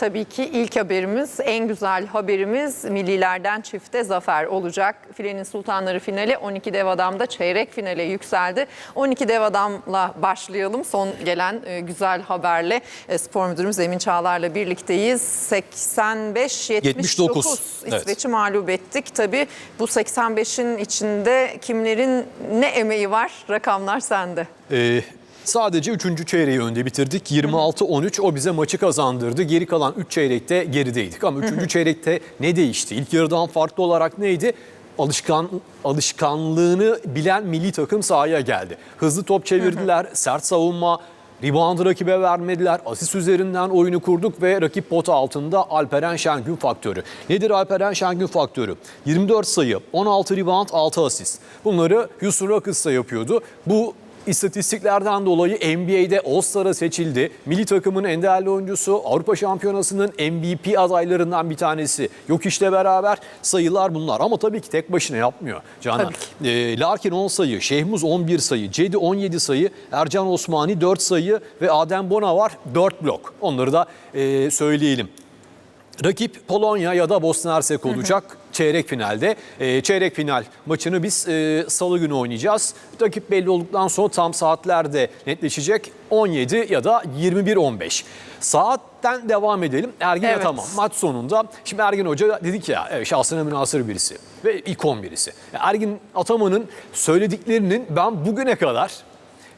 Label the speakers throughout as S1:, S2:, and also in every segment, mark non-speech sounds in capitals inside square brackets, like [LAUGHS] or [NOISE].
S1: Tabii ki ilk haberimiz, en güzel haberimiz millilerden çifte zafer olacak. Filenin Sultanları finali 12 dev adamda çeyrek finale yükseldi. 12 dev adamla başlayalım. Son gelen e, güzel haberle e, spor müdürümüz Emin Çağlar'la birlikteyiz. 85-79
S2: 79, evet.
S1: İsveç'i mağlup ettik. Tabii bu 85'in içinde kimlerin ne emeği var? Rakamlar sende.
S2: Ee, sadece 3. çeyreği önde bitirdik. 26-13 o bize maçı kazandırdı. Geri kalan 3 çeyrekte gerideydik. Ama 3. çeyrekte ne değişti? İlk yarıdan farklı olarak neydi? Alışkan alışkanlığını bilen milli takım sahaya geldi. Hızlı top çevirdiler, sert savunma, rebound rakibe vermediler. Asist üzerinden oyunu kurduk ve rakip pota altında Alperen Şengün faktörü. Nedir Alperen Şengün faktörü? 24 sayı, 16 rebound, 6 asist. Bunları Houston Rockets'ta yapıyordu. Bu İstatistiklerden dolayı NBA'de All-Star'a seçildi. Milli takımın en değerli oyuncusu, Avrupa Şampiyonası'nın MVP adaylarından bir tanesi. Yok işte beraber sayılar bunlar ama tabii ki tek başına yapmıyor Canan.
S1: Tabii ki.
S2: Ee, Larkin 10 sayı, Şehmuz 11 sayı, Cedi 17 sayı, Ercan Osmani 4 sayı ve Adem Bona var 4 blok. Onları da e, söyleyelim. Rakip Polonya ya da Bosna Hersek olacak çeyrek finalde. Ee, çeyrek final maçını biz e, salı günü oynayacağız. Rakip belli olduktan sonra tam saatlerde netleşecek 17 ya da 21-15. Saatten devam edelim. Ergin
S1: Evet.
S2: Ataman maç sonunda. Şimdi Ergin Hoca dedik ya evet, şahsına münasır birisi ve ikon birisi. Ergin Ataman'ın söylediklerinin ben bugüne kadar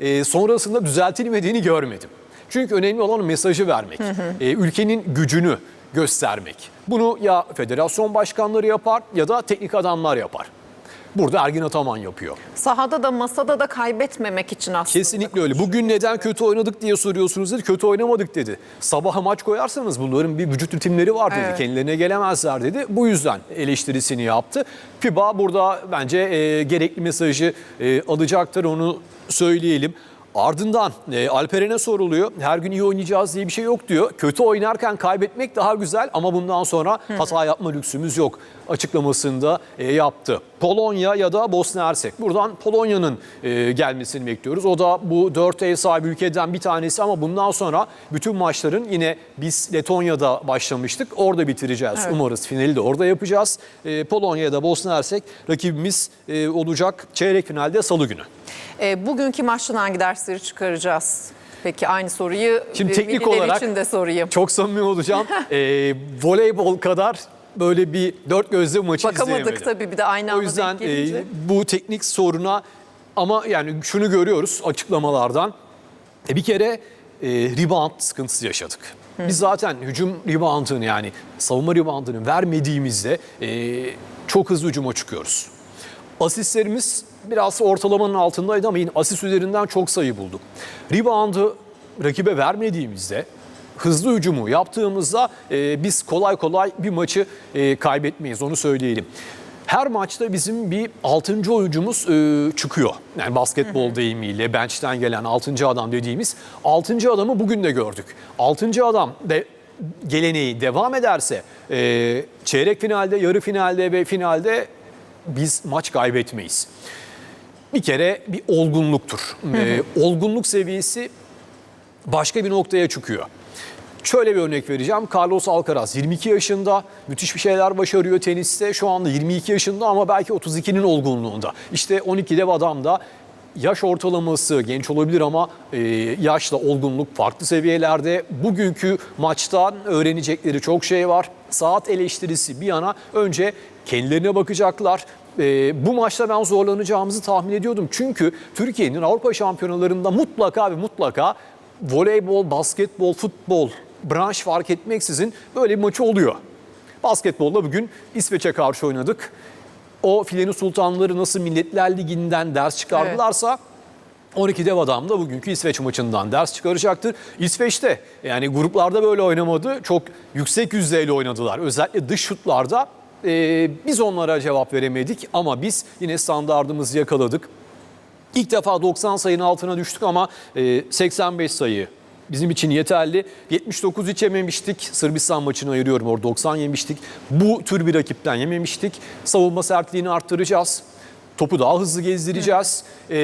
S2: e, sonrasında düzeltilmediğini görmedim. Çünkü önemli olan mesajı vermek. E, ülkenin gücünü göstermek. Bunu ya federasyon başkanları yapar ya da teknik adamlar yapar. Burada Ergin Ataman yapıyor.
S1: Sahada da masada da kaybetmemek için aslında.
S2: Kesinlikle öyle. Bugün neden kötü oynadık diye soruyorsunuz dedi. Kötü oynamadık dedi. Sabaha maç koyarsanız bunların bir vücut ritimleri var dedi.
S1: Evet.
S2: Kendilerine gelemezler dedi. Bu yüzden eleştirisini yaptı. FIBA burada bence e, gerekli mesajı e, alacaktır onu söyleyelim. Ardından e, Alperen'e soruluyor. Her gün iyi oynayacağız diye bir şey yok diyor. Kötü oynarken kaybetmek daha güzel ama bundan sonra hata yapma lüksümüz yok açıklamasında e, yaptı. Polonya ya da Bosna Hersek. Buradan Polonya'nın e, gelmesini bekliyoruz. O da bu 4 ev sahibi ülkeden bir tanesi ama bundan sonra bütün maçların yine biz Letonya'da başlamıştık. Orada bitireceğiz.
S1: Evet.
S2: Umarız finali de orada yapacağız. E, Polonya ya da Bosna Hersek rakibimiz e, olacak çeyrek finalde salı günü.
S1: E, bugünkü maçtan hangi dersleri çıkaracağız? Peki aynı soruyu
S2: Şimdi
S1: e,
S2: teknik olarak-
S1: için de sorayım.
S2: Çok samimi olacağım. [LAUGHS] e, voleybol kadar böyle bir dört gözle maçı
S1: Bakamadık
S2: izleyemedim.
S1: tabii bir de aynı
S2: O
S1: anda
S2: yüzden
S1: denk gelince.
S2: e, bu teknik soruna ama yani şunu görüyoruz açıklamalardan. E, bir kere e, rebound sıkıntısı yaşadık. Biz zaten hücum reboundını yani savunma reboundını vermediğimizde e, çok hızlı hücuma çıkıyoruz. Asistlerimiz biraz ortalamanın altındaydı ama yine asist üzerinden çok sayı bulduk. Reboundu rakibe vermediğimizde hızlı hücumu yaptığımızda e, biz kolay kolay bir maçı e, kaybetmeyiz onu söyleyelim. Her maçta bizim bir 6. oyuncumuz e, çıkıyor. Yani basketbol deyimiyle bench'ten gelen 6. adam dediğimiz 6. adamı bugün de gördük. 6. adam de geleneği devam ederse e, çeyrek finalde, yarı finalde ve finalde biz maç kaybetmeyiz. Bir kere bir olgunluktur. E, olgunluk seviyesi başka bir noktaya çıkıyor. Şöyle bir örnek vereceğim. Carlos Alcaraz 22 yaşında müthiş bir şeyler başarıyor teniste. Şu anda 22 yaşında ama belki 32'nin olgunluğunda. İşte 12 dev adam da yaş ortalaması genç olabilir ama e, yaşla olgunluk farklı seviyelerde. Bugünkü maçtan öğrenecekleri çok şey var. Saat eleştirisi bir yana önce kendilerine bakacaklar. E, bu maçta ben zorlanacağımızı tahmin ediyordum. Çünkü Türkiye'nin Avrupa şampiyonalarında mutlaka ve mutlaka voleybol, basketbol, futbol branş fark etmeksizin böyle bir maçı oluyor. Basketbolda bugün İsveç'e karşı oynadık. O filenin sultanları nasıl Milletler Ligi'nden ders çıkardılarsa 12 dev adam da bugünkü İsveç maçından ders çıkaracaktır. İsveç'te yani gruplarda böyle oynamadı. Çok yüksek yüzdeyle oynadılar. Özellikle dış şutlarda e, biz onlara cevap veremedik ama biz yine standardımızı yakaladık. İlk defa 90 sayının altına düştük ama e, 85 sayı bizim için yeterli. 79 hiç yememiştik. Sırbistan maçını ayırıyorum orada 90 yemiştik. Bu tür bir rakipten yememiştik. Savunma sertliğini arttıracağız. Topu daha hızlı gezdireceğiz. E,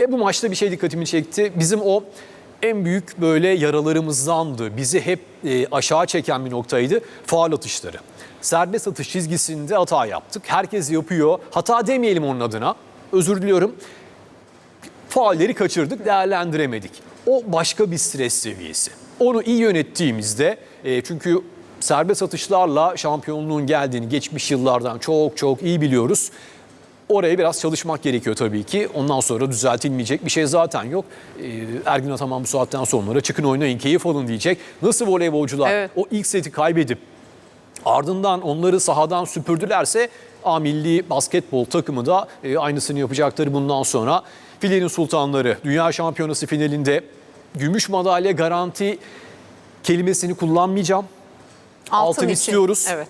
S2: e, bu maçta bir şey dikkatimi çekti. Bizim o en büyük böyle yaralarımızdandı. Bizi hep e, aşağı çeken bir noktaydı. Faal atışları. Serbest atış çizgisinde hata yaptık. Herkes yapıyor. Hata demeyelim onun adına. Özür diliyorum. Faalleri kaçırdık, değerlendiremedik. O başka bir stres seviyesi. Onu iyi yönettiğimizde e, çünkü serbest atışlarla şampiyonluğun geldiğini geçmiş yıllardan çok çok iyi biliyoruz. Oraya biraz çalışmak gerekiyor tabii ki. Ondan sonra düzeltilmeyecek bir şey zaten yok. Ee, Ergin Ataman bu saatten sonra çıkın oynayın, keyif alın diyecek. Nasıl voleybolcular
S1: Evet.
S2: o ilk seti kaybedip ardından onları sahadan süpürdülerse A milli basketbol takımı da e, aynısını yapacaktır bundan sonra. Filenin Sultanları Dünya Şampiyonası finalinde gümüş madalya garanti kelimesini kullanmayacağım. Altın
S1: için.
S2: istiyoruz.
S1: Evet.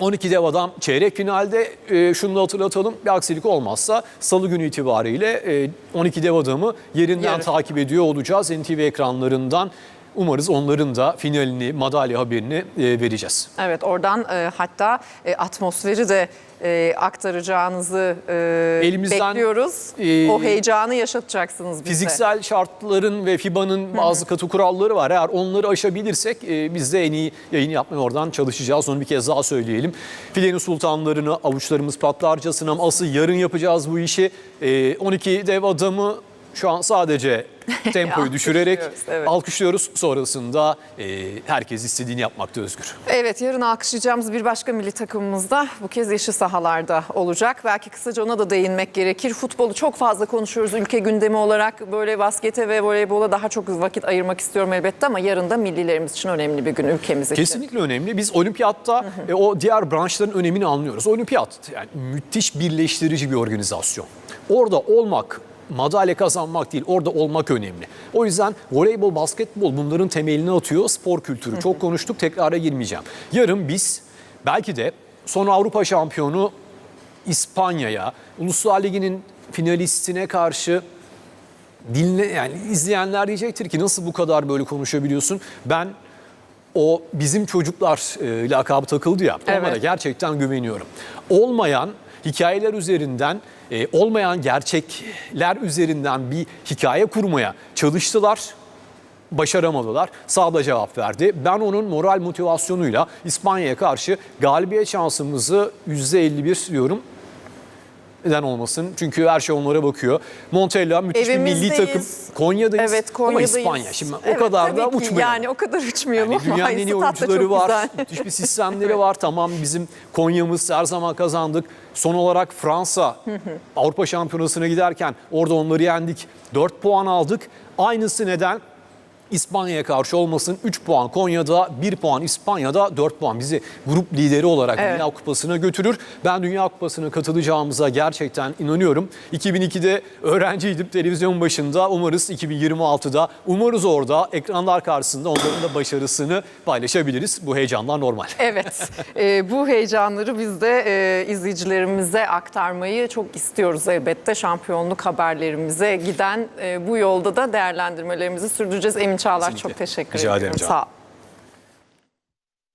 S2: 12 dev adam çeyrek finalde e, şunu da hatırlatalım bir aksilik olmazsa salı günü itibariyle e, 12 dev adamı yerinden
S1: Yarın.
S2: takip ediyor olacağız. NTV ekranlarından umarız onların da finalini madalya haberini e, vereceğiz.
S1: Evet oradan e, hatta e, atmosferi de e, aktaracağınızı e,
S2: Elimizden,
S1: bekliyoruz.
S2: e,
S1: o heyecanı yaşatacaksınız bize.
S2: Fiziksel şartların ve FIBA'nın bazı katı kuralları var. Eğer onları aşabilirsek e, biz de en iyi yayın yapmaya oradan çalışacağız. Onu bir kez daha söyleyelim. Filenin sultanlarını avuçlarımız patlarcasına asıl yarın yapacağız bu işi. E, 12 dev adamı şu an sadece [LAUGHS] tempoyu düşürerek
S1: Alkışlıyoruz, evet.
S2: alkışlıyoruz. Sonrasında e, herkes istediğini yapmakta özgür.
S1: Evet yarın alkışlayacağımız bir başka milli takımımız da bu kez yeşil sahalarda olacak. Belki kısaca ona da değinmek gerekir. Futbolu çok fazla konuşuyoruz ülke gündemi olarak. Böyle baskete ve voleybola daha çok vakit ayırmak istiyorum elbette ama yarın da millilerimiz için önemli bir gün ülkemiz için.
S2: Kesinlikle önemli. Biz olimpiyatta e, o diğer branşların önemini anlıyoruz. Olimpiyat yani müthiş birleştirici bir organizasyon. Orada olmak, madalya kazanmak değil, orada olmak önemli. O yüzden voleybol, basketbol bunların temelini atıyor. Spor kültürü. Çok konuştuk, tekrara girmeyeceğim. Yarın biz belki de son Avrupa şampiyonu İspanya'ya, Uluslar Ligi'nin finalistine karşı dinle yani izleyenler diyecektir ki nasıl bu kadar böyle konuşabiliyorsun? Ben o bizim çocuklar e, lakabı takıldı ya onlara
S1: Evet.
S2: gerçekten güveniyorum. Olmayan hikayeler üzerinden e, olmayan gerçekler üzerinden bir hikaye kurmaya çalıştılar. Başaramadılar. Sağda cevap verdi. Ben onun moral motivasyonuyla İspanya'ya karşı galibiyet şansımızı %51 diyorum. Neden olmasın? Çünkü her şey onlara bakıyor. Montella müthiş bir milli
S1: Evimizdeyiz.
S2: takım. Konya'dayız.
S1: Evet Konya'dayız.
S2: Ama İspanya. Şimdi o
S1: Evet,
S2: kadar
S1: tabii
S2: da uçmayalım.
S1: Yani o kadar uçmayalım
S2: Yani
S1: ama
S2: dünyanın en iyi oyuncuları var.
S1: güzel.
S2: Müthiş bir sistemleri var. [LAUGHS] Tamam bizim Konya'mız her zaman kazandık. Son olarak Fransa [LAUGHS] Avrupa Şampiyonası'na giderken orada onları yendik. 4 puan aldık. Aynısı neden? İspanya'ya karşı olmasın 3 puan Konya'da 1 puan İspanya'da 4 puan bizi grup lideri olarak
S1: Evet.
S2: Dünya Kupası'na götürür. Ben Dünya Kupası'na katılacağımıza gerçekten inanıyorum. 2002'de öğrenciydim televizyon başında. Umarız 2026'da umarız orada ekranlar karşısında onların da başarısını paylaşabiliriz. Bu heyecanlar normal. [LAUGHS]
S1: Evet, e, bu heyecanları biz de e, izleyicilerimize aktarmayı çok istiyoruz elbette. Şampiyonluk haberlerimize giden e, bu yolda da değerlendirmelerimizi sürdüreceğiz. Emin Çağlar
S2: Kesinlikle.
S1: çok teşekkür
S2: Rica
S1: ediyorum.
S2: ederim canım.
S1: Sağ ol.